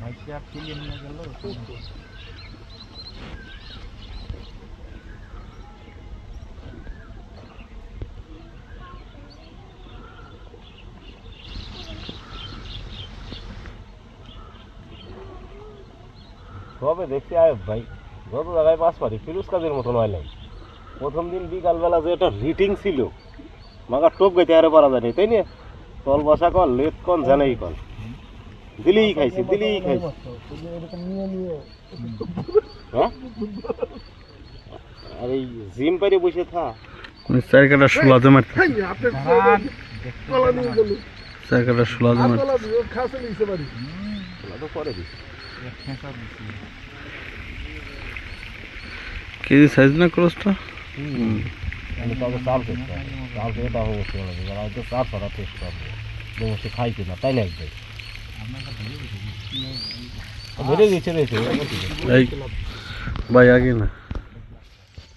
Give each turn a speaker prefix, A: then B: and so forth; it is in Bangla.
A: আর ফিলিয়ে নিয়ে গেল
B: তবে দেখছি আয় ভাই? যত জায়গায় পাস পারি, ফিরুজ কাজের মতন হয় নাই। প্রথম দিন বিকালবেলা যে একটা রিটিং ছিল মাগার টোপ গাইতে আরে পারা যায়নি তাই না তল বসা কল লেট কন জানাই কল। দিলেই খাইছি দিলেই খাইছি। হ্যাঁ? আর এই জিম পারে বসে থা।
C: মানে চার কাটা
A: দাঁড়ান দেখতে
C: চার কাটা
A: খেঁচা দিছি।
C: কেজি সাইজ না ক্রসটা?
B: আমি তবে চাল করতে হবে। চাল হয়তো চার ছড়া টেস্ট করবে অবশ্যই খাই কিনা তাই না দিচ্ছে রয়েছে
C: এই ভাই আগে না।